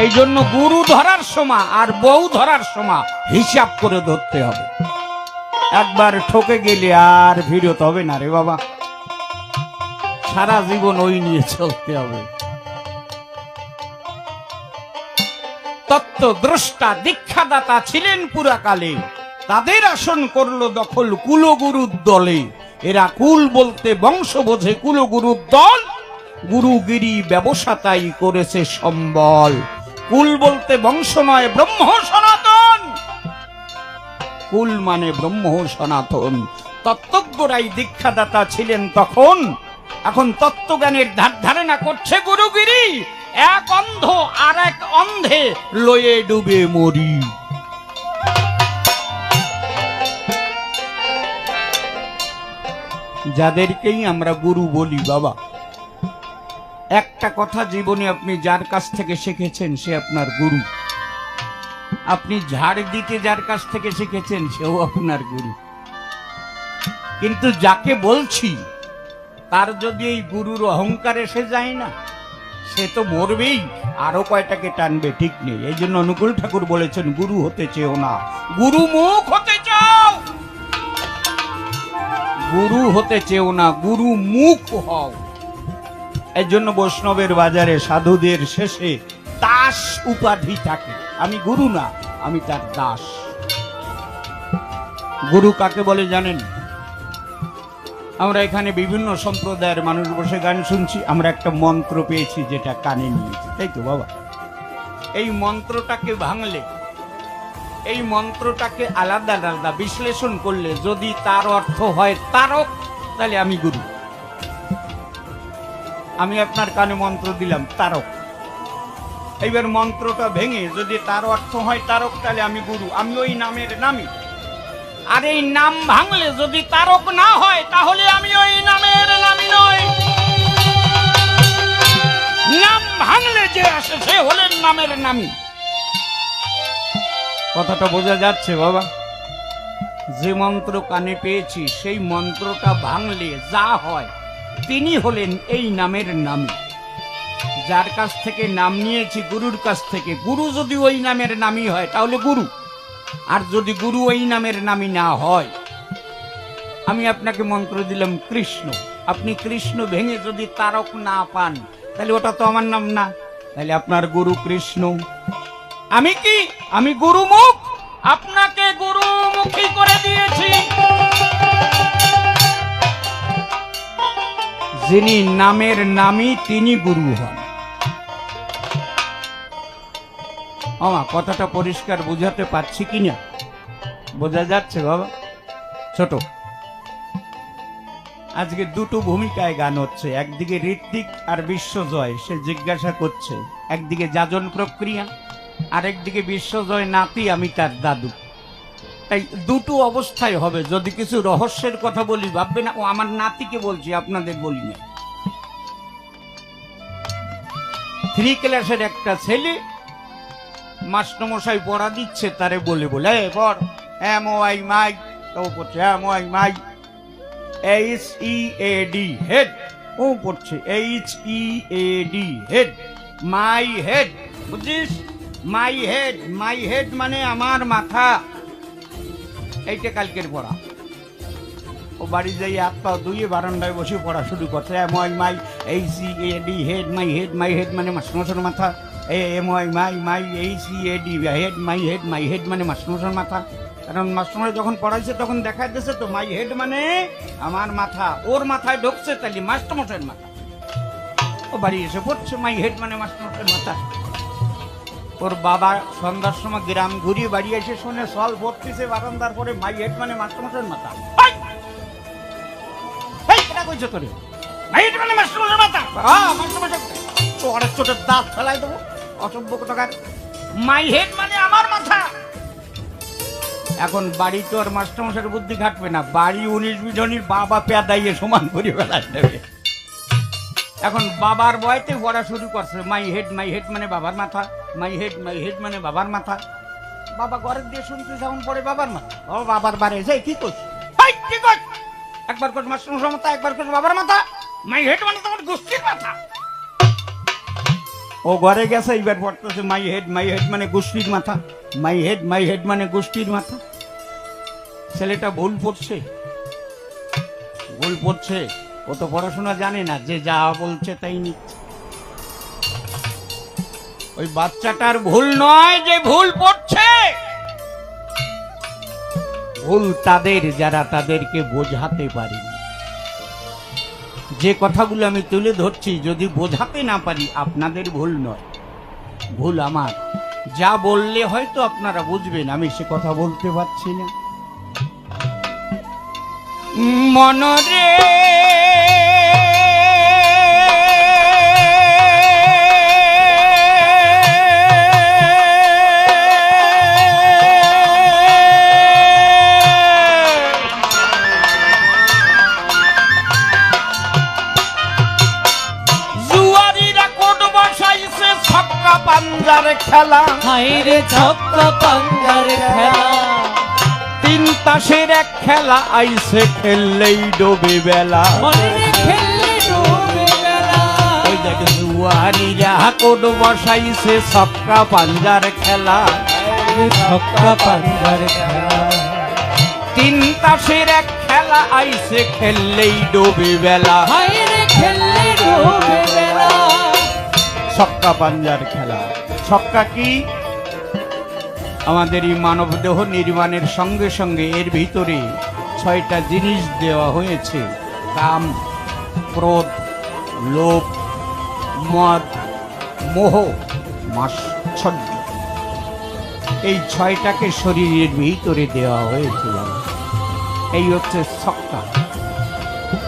এই জন্য গুরু ধরার সময় আর বউ ধরার সময় হিসাব করে ধরতে হবে। একবার ঠকে গেলে আর ফিরত হবে না রে বাবা। সারা জীবন ওই নিয়ে চলতে হবে। তত্ত্বদ্রষ্টা দীক্ষাদাতা ছিলেন পুরাকালে। তাদের আসন করল দখল কুলগুরুর দলে। এরা কুল বলতে বংশ বোঝে কুলগুরুর দল। গুরুগিরি ব্যবসা তাই করেছে সম্বল। কুল বলতে বংশ নয়, ব্রহ্ম সনাতন। কুল মানে ব্রহ্ম সনাতন। তত্ত্বজ্ঞরাই দীক্ষাদাতা ছিলেন তখন। এখন তত্ত্বজ্ঞানের ধার ধারণা করছে গুরুগিরি। এক অন্ধ আর এক অন্ধে লয়ে ডুবে মরি। যাদেরকেই আমরা গুরু বলি, বাবা। একটা কথা জীবনে আপনি যার কাছ থেকে শিখেছেন, সে আপনার গুরু। আপনি ঝাড় দিতে যার কাছ থেকে শিখেছেন, সেও আপনার গুরু। কিন্তু যাকে বলছি, তার যদি এই গুরুর অহংকার এসে যায় না, সে তো মরবেই, আরও কয়টাকে টানবে ঠিক নেই। এই জন্য অনুকূল ঠাকুর বলেছেন, গুরু হতে চেও না। গুরু মুখ হতে চাও! গুরু হতে চেও না, গুরু মুখ হও। এর জন্য বৈষ্ণবের বাজারে সাধুদের শেষে দাস উপাধি থাকে। আমি গুরু না, আমি তার দাস। গুরু কাকে বলে জানেন? আমরা এখানে বিভিন্ন সম্প্রদায়ের মানুষ বসে গান শুনছি, আমরা একটা মন্ত্র পেয়েছি যেটা কানে নিয়েছি। তাই তো বাবা? এই মন্ত্রটাকে ভাঙলে, এই মন্ত্রটাকে আলাদা আলাদা বিশ্লেষণ করলে যদি তার অর্থ হয় তারক, তাহলে আমি গুরু। আমি আপনার কানে মন্ত্র দিলাম, তারক। এইবার মন্ত্রটা ভেঙে যদি তার অর্থ হয় তারক, তাহলে আমি গুরু। আমি ওই নামের নামি। আর এই নাম ভাঙলে যদি তারক না হয়, তাহলে আমি ওই নামের নামি নয় নাম ভাঙলে যে আসে, সে হলেন নামের নামি। কথাটা বোঝা যাচ্ছে, বাবা। যে মন্ত্র কানে পেয়েছি, সেই মন্ত্রটা ভাঙলে যা হয় তিনি হলেন এই নামের নামী। যার কাছ থেকে নাম নিয়েছি, গুরুর কাছ থেকে। গুরু যদি ওই নামের নামই হয়, তাহলে গুরু। আর যদি গুরু ওই নামের নামই না হয়, আমি আপনাকে মন্ত্র দিলাম কৃষ্ণ। আপনি কৃষ্ণ ভেঙে যদি তারক না পান, তাহলে ওটা তো আমার নাম না। তাহলে আপনার গুরু কৃষ্ণ। আমি কি? আমি গুরুমুখ? আপনাকে গুরুমুখী করে দিয়েছি। যিনি নামের নামই তিনি গুরু হন। আমা কথাটা পরিষ্কার বুঝাতে পারছি কি না? বোঝা যাচ্ছে বাবা? ছোট। আজকে দুটো ভূমিকায় গান হচ্ছে, একদিকে ঋত্বিক আর বিশ্বজয়, সে জিজ্ঞাসা করছে, একদিকে যাজন প্রক্রিয়া, আরেকদিকে বিশ্বজয় নাতি আমি তার দাদু। তাই দুটো অবস্থায় হবে, যদি কিছু রহস্যের কথা বলি ভাববে না, ও আমার নাতিকে বলছি, আপনাদের বলি না। থ্রি ক্লাসের একটা ছেলে মাস্টারমশাই পড়া দিচ্ছে তারে বলে বলে, "এ, পড়, এম ও আই মাই তো পড়ছে M O I my H E A D head ও পড়ছে H E A D head my head বুঝছিস মাই হেড মাই হেড মানে আমার মাথা। এইটা কালকের পড়া। ও বাড়ি যাই হাত পা ধুয়ে বারান্দায় বসে পড়া শুরু করছে। এম ওয়াই মাই এই C, A D, head my head my, head মানে মাসমশার মাথা। A M Y my my এই C, A D, head my head my, head মানে মাসমশার মাথা। কারণ মাস্টারমশাই যখন পড়াইছে তখন দেখা যাচ্ছে তো মাই, হেড মানে আমার মাথা। ওর মাথায় ঢুকছে তাহলে মাস্টারমশাইয়ের মাথা। ও বাড়ি এসে পড়ছে, মাই, হেড মানে মাস্টারমশাইয়ের মাথা। ওর বাবা সন্ধ্যার সময় গ্রাম ঘুরিয়ে বাড়ি এসে শুনে সল ভর্তিছে বারান্দার পরে মাই হেড মানে মাস্টারমশাইয়ের মাথা। হাই! কইছো তোরে? মাই হেড মানে মাস্টারমশাইয়ের মাথা! হ্যাঁ মাস্টারমশাই চোরের চোটের দাঁত ফেলাই দেবো। অসভ্য কোথাকার। মাই হেড মানে আমার মাথা! এখন বাড়ি তো আর মাস্টারমশাইয়ের বুদ্ধি খাটবে না। বাড়ি উনিশ বিধনির বাবা পেয়াদাইয়ে সমান করে বেড়ায় দেবে। এখন বাবার বয়তে পড়া শুরু করছে। মাই হেড মাই হেড মানে বাবার মাথা। মাই হেড মাই হেড মানে বাবার মাথা। বাবা ঘরের দিয়ে শুনতে যেমন পড়ে বাবার মাথা। ও বাবার বারে এসে কি করছ কি করছ একবার করছ মাস্টার মাথা, একবার করছ বাবার মাথা। মাই হেড মানে তোমার গোষ্ঠীর মাথা। ও ঘরে গেছে, এইবার পড়তেছে মাই হেড মাই হেড মানে গোষ্ঠীর মাথা। মাই হেড মাই হেড মানে গোষ্ঠীর মাথা। ছেলেটা ভুল পড়ছে। ভুল পড়ছে। ও তো পড়াশোনা জানে না, যে যা বলছে তাই নিচ্ছে। ওই বাচ্চাটার ভুল নয় যে ভুল পড়ছে। ভুল তাদের, যারা তাদেরকে বোঝাতে পারেনি। যে কথাগুলো আমি তুলে ধরছি, যদি বোঝাতে না পারি, আপনাদের ভুল নয়। ভুল আমার। যা বললে হয়তো আপনারা বুঝবেন, আমি সে কথা বলতে পারছি না। মনরে পাঞ্জার খেলা। হাইরে ছক্কা পাঙ্গার খেলা। তিন তাসের এক খেলা আইছে খেললেই ডোবে বেলা। ওই দেখে জুয়ারিরা কোট বসাইছে ছক্কা পাঞ্জার খেলা। ছক্কা পাঙ্গার খেলা। তিন তাসের এক খেলা আইছে খেললেই ডোবে বেলা। খেললে ডুবে ছক্কা পাঞ্জার খেলা। ছক্কা কি? আমাদের এই মানবদেহ নির্মাণের সঙ্গে সঙ্গে এর ভিতরে ছয়টা জিনিস দেওয়া হয়েছে। কাম, ক্রোধ, লোভ, মদ, মোহ মাশ্চর্য এই ছয়টাকে শরীরের ভিতরে দেওয়া হয়েছিল। এই হচ্ছে ছক্কা।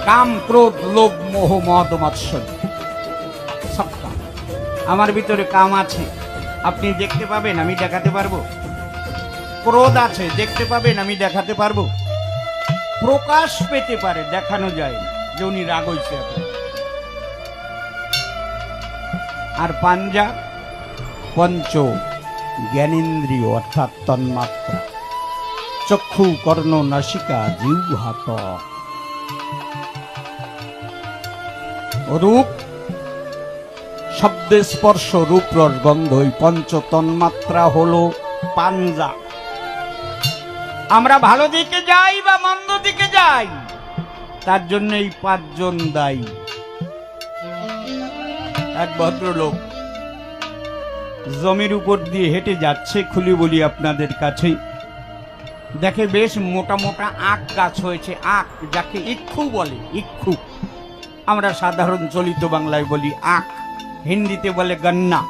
কাম, ক্রোধ, লোভ, মোহ, মদ, মাৎসর্য। আমার ভিতরে কাম আছে আপনি দেখতে পাবেন, আমি দেখাতে পারব ক্রোধ আছে, দেখতে পাবেন, আমি দেখাতে পারব প্রকাশ পেতে পারে, দেখানো যায় যে উনি রাগ এখন। আর পাঞ্জা, পঞ্চ জ্ঞানেন্দ্রিয়, অর্থাৎ তন্মাত্রা চক্ষু, কর্ণ, নাসিকা, জিহ্বা ত্বক। রূপ শব্দে স্পর্শ রূপ রস গন্ধ এই পঞ্চ তন্মাত্রা হলো পাঞ্জা। আমরা ভালো দিকে যাই বা মন্দ দিকে যাই, তার জন্য এই পাঁচজন দায়ী। এক ভদ্রলোক জমির উপর দিয়ে হেঁটে যাচ্ছে খুলি বলি আপনাদের কাছে দেখে বেশ মোটা মোটা আখ গাছ হয়েছে, আখ যাকে ইক্ষু বলে, ইক্ষু। আমরা সাধারণ চলিত বাংলায় বলি আখ। হিন্দিতে বলে গন্না,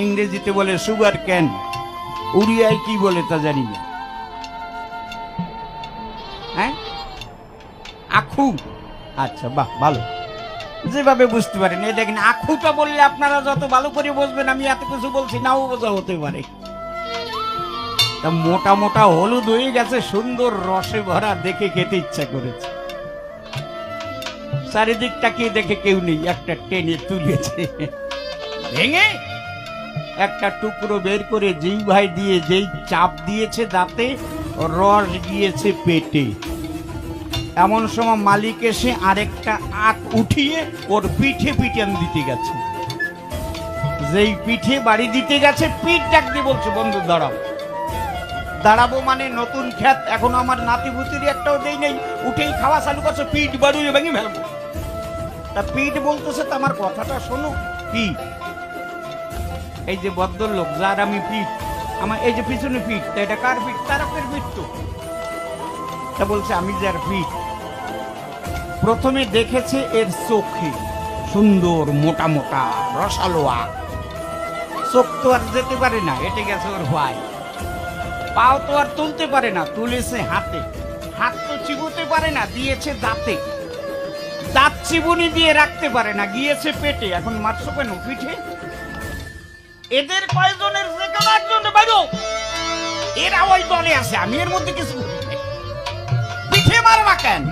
ইংরেজিতে বলে সুগার ক্যান উড়িয়ায় কি বলে তা জানি না। হ্যাঁ? আখু। আচ্ছা বাহ, ভালো। যেভাবে বুঝতে পারেন। এই দেখেন, আখুটা বললে আপনারা যত ভালো করে বুঝবেন, আমি এত কিছু বলছি, নাও বোঝা হতে পারে। তা মোটা মোটা হলুদ হয়ে গেছে, সুন্দর রসে ভরা, দেখে খেতে ইচ্ছা করেছে। চারিদিকটাকে দেখে কেউ নেই? একটা টেনে তুলেছে। ভেঙে? একটা টুকরো বের করে যেই ভাই দিয়ে যেই চাপ দিয়েছে দাঁতে রস গিয়েছে পেটে। এমন সময় মালিক এসে আরেকটা আখ উঠিয়ে ওর পিঠে পিটান দিতে গেছে। যেই পিঠে বাড়ি দিতে গেছে পিঠ ডাক দিয়ে বলছে বন্ধু দাঁড়াও। দাঁড়াবো মানে নতুন খ্যাত এখন আমার নাতি ভুতির একটাও দেই নেই। উঠেই খাওয়া চালু করছে পিঠ বাড়িয়ে ভেঙে ফেলব। তা পিঠ বলতেছে তো আমার কথাটা শোনো। কি? এই যে ভদ্রলোক, যার আমি পিঠ, আমার এই যে পিছনে পিঠ, তা এটা কার পিঠ? তারকের পিঠ তো। তা বলছে, আমি যার পিঠ। প্রথমে দেখেছে এর চোখে সুন্দর মোটা মোটা রসালো আখ। চোখ তো আর যেতে পারে না, হেঁটে গেছে ওর ভাই। পাও তো আর তুলতে পারে না, তুলেছে হাতে। হাত তো চিবোতে পারে না, দিয়েছে দাঁতে। দাঁত চিবুনি দিয়ে রাখতে পারে না, গিয়েছে পেটে, এখন মারছো কেন, পিঠে? এদের কয়জনের যে কোনো বাইরো এরা ওই দলে আছে, আমি এর মধ্যে কিছু পিঠে মারবা কেন?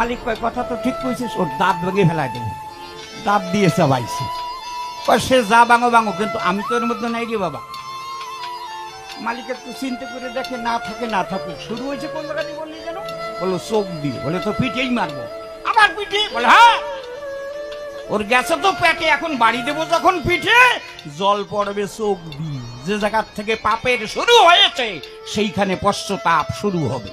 মালিক কয়, কথা তো ঠিক কইছিস, ওর দাঁত ভেঙে ফেলাই দেবো। দাঁত দিয়ে চাবাইছে। সে যা বাঙো বাঙো কিন্তু আমি তো এর মধ্যে নাই রে বাবা। মালিক একটু চিন্তা করে দেখে, না থাকে, না থাকুক। শুরু হয়েছে কোন জায়গা দিয়ে বললি যেন? বলো, চোখ বলে তো পিঠেই মারবো। আমার পিঠে? বলে হ্যাঁ। ওর গেছে তো এখন বাড়ি দেবো যখন পিঠে? জল পড়বে চোখ যে জায়গার থেকে পাপের শুরু হয়েছে, সেইখানে পশ্চাতাপ শুরু হবে।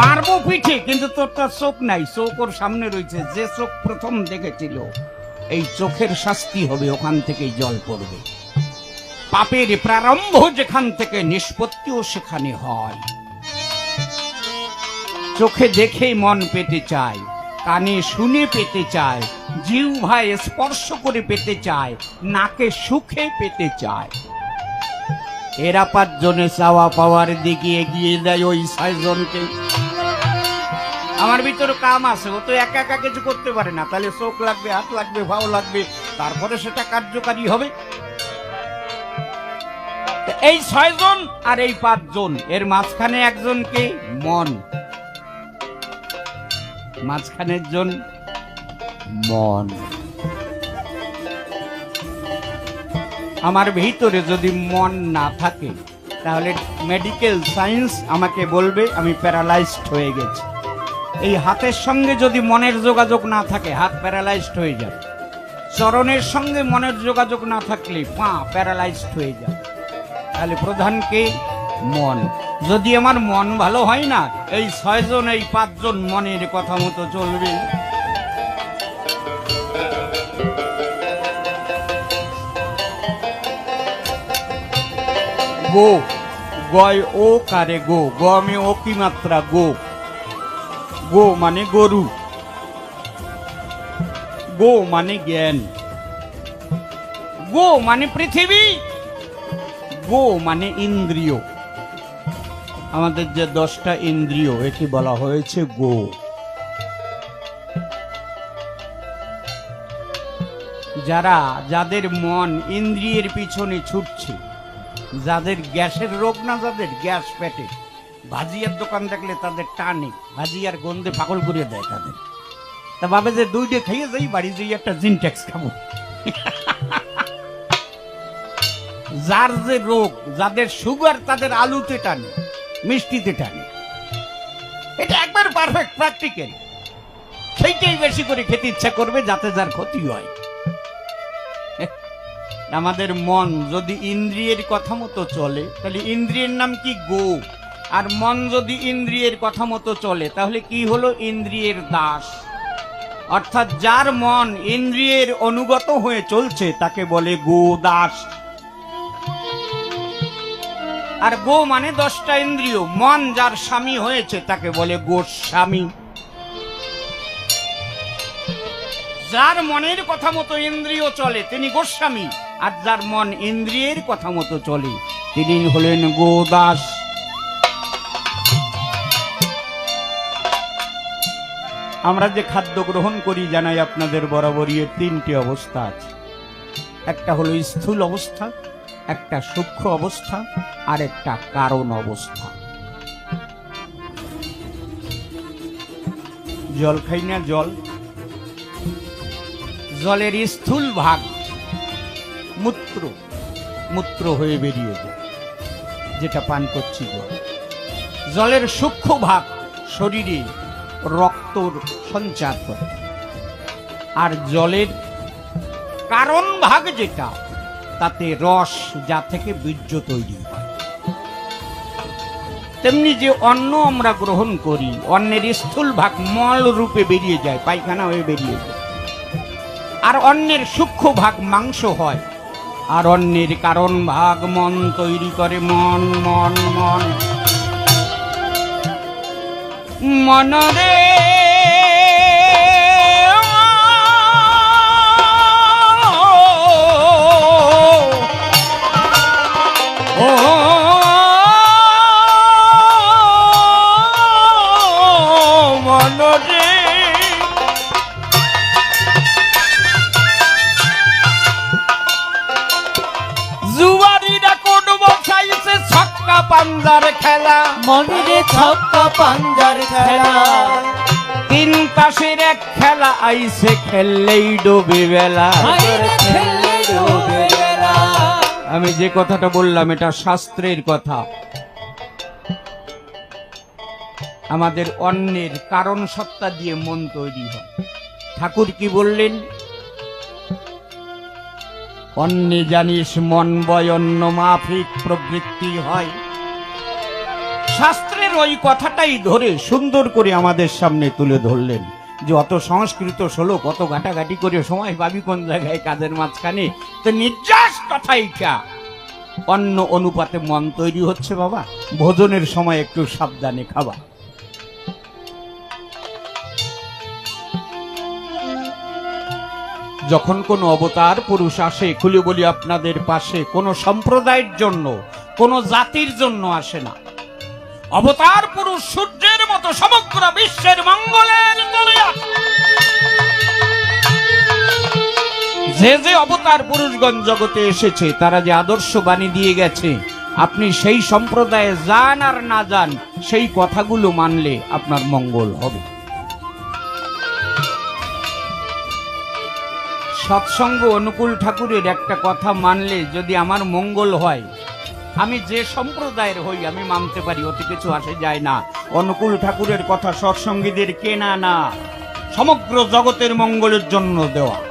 মারবো পিঠে, কিন্তু তোর তো চোখ নাই। চোখ ওর সামনে রয়েছে। যে চোখ প্রথম দেখেছিল, এই চোখের শাস্তি হবে, ওখান থেকেই জল পড়বে। পাপের প্রারম্ভ যেখান থেকে নিষ্পত্তিও সেখানে হয়। চোখে দেখে মন পেতে চায়, কানে শুনে পেতে চায় জিউ ভাই স্পর্শ করে পেতে চায়, নাকে সুখে পেতে চায়। এরা পাঁচজনে চাওয়া পাওয়ার দিকে এগিয়ে দেয় ওই ছয়জনকে। আমার ভিতরে কাম আছে, ও তো একা একা কিছু করতে পারে না, তাহলে চোখ লাগবে, হাত লাগবে, ভাও লাগবে, তারপরে সেটা কার্যকারী হবে। এই ছয়জন আর এই পাঁচজন, এর মাঝখানে একজনকে মন। মাঝখানের জন। মন। আমার ভিতরে যদি মন না থাকে তাহলে মেডিকেল সায়েন্স আমাকে বলবে আমি প্যারালাইজড হয়ে গেছি। এই হাতের সঙ্গে যদি মনের যোগাযোগ না থাকে হাত প্যারালাইজড হয়ে যাবে চরণের সঙ্গে মনের যোগাযোগ না থাকলে পা প্যারালাইজড হয়ে যাবে তাহলে প্রধানকে মন। যদি আমার মন ভালো হয় না, এই ছয়জন, এই পাঁচজন মনের কথা মতো চলবে। গো, গয় ও কারে গো, গমে ও কি মাত্রা গো? গো মানে গরু। গো মানে জ্ঞান। গো মানে পৃথিবী। গো মানে ইন্দ্রিয়। আমাদের যে দশটা ইন্দ্রিয়, একে বলা হয়েছে গো। যারা, যাদের মন ইন্দ্রিয়ের পিছনে ছুটছে, যাদের গ্যাসের রোগ না, যাদের গ্যাস পেটে। ভাজিয়ার দোকান দেখলে তাদের টানে, ভাজিয়ার গন্ধে পাগল করে দেয় তাদের। তা ভাবে যে দুইটা খাইয়ে যাই, বাড়ি যাই একটা জিন ট্যাক্স খাব। যার যে রোগ, যাদের সুগার তাদের আলুতে টানে মিষ্টিতে টানে। এটা একবার পারফেক্ট প্র্যাকটিক্যাল সেইটাই বেশি করে খেতে ইচ্ছা করবে যাতে যার ক্ষতি হয়। আমাদের মন যদি ইন্দ্রিয়ের কথা মতো চলে, তাহলে ইন্দ্রিয়ের নাম কি গো? আর মন যদি ইন্দ্রিয়ের কথা মতো চলে, তাহলে কি হলো? ইন্দ্রিয়ের দাস। অর্থাৎ যার মন ইন্দ্রিয়ের অনুগত হয়ে চলছে, তাকে বলে গো দাস। আর গো মানে দশটা ইন্দ্রিয়। মন যার স্বামী হয়েছে, তাকে বলে গোস্বামী। যার মনের কথা মতো ইন্দ্রিয় চলে, তিনি গোস্বামী। আর যার মন ইন্দ্রিয়ের কথা মতো চলে, তিনি হলেন গোদাস। আমরা যে খাদ্য গ্রহণ করি, জানাই আপনাদের বরাবরই এর তিনটি অবস্থা আছে। একটা হলো স্থূল অবস্থা, একটা সূক্ষ্ম অবস্থা আর একটা কারণ অবস্থা। জল খাই না জল। জলের স্থূল ভাগ মূত্র মূত্র হয়ে বেরিয়ে যায়, যেটা পান করছি জল। জলের সূক্ষ্ম ভাগ শরীরে রক্তর সঞ্চার করে। আর জলের কারণ ভাগ যেটা, তাতে রস যা থেকে বীর্য তৈরি হয়। তেমনি যে অন্ন আমরা গ্রহণ করি, অন্নের স্থূল ভাগ মল রূপে বেরিয়ে যায়, পায়খানা হয়ে বেরিয়ে যায়। আর অন্যের সূক্ষ্ম ভাগ মাংস হয়, আর অন্যের কারণ ভাগ মন তৈরি করে মন মন মন। মনরে আইছে খেললেই ডোবে বেলা। আমি যে কথাটা বললাম এটা শাস্ত্রের কথা। আমাদের অন্যের কারণ সত্তা দিয়ে মন তৈরি হয়। ঠাকুর কি বললেন? অন্যে জানিস মন বয় অন্য মাফিক প্রবৃত্তি হয়। শাস্ত্রের ওই কথাটাই ধরে সুন্দর করে আমাদের সামনে তুলে ধরলেন। যে অত সংস্কৃত শ্লোক, অত ঘাটাঘাটি করে সময় পাবি কোন জায়গায় কাদের মাঝখানে? তো নির্যাস কথাইটা অন্য অনুপাতে মন তৈরি হচ্ছে বাবা। ভোজনের সময় একটু সাবধানে খাবা। যখন কোন অবতার পুরুষ আসে, খুলে বলি আপনাদের পাশে, কোন সম্প্রদায়ের জন্য, কোন জাতির জন্য আসে না। অবতার পুরুষ সূর্যের মতো সমগ্র বিশ্বের মঙ্গলের যে যে অবতার পুরুষগণ জগতে এসেছে, তারা যে আদর্শ বাণী দিয়ে গেছে, আপনি সেই সম্প্রদায়ে যান আর না যান, সেই কথাগুলো মানলে আপনার মঙ্গল হবে। সৎসঙ্গ অনুকূল ঠাকুরের একটা কথা মানলে যদি আমার মঙ্গল হয় আমি যে সম্প্রদায়ের হই, আমি মানতে পারি, অতি কিছু আসে যায় না। অনুকূল ঠাকুরের কথা সৎসঙ্গীদের কেনা না। সমগ্র জগতের মঙ্গলের জন্য দেওয়া।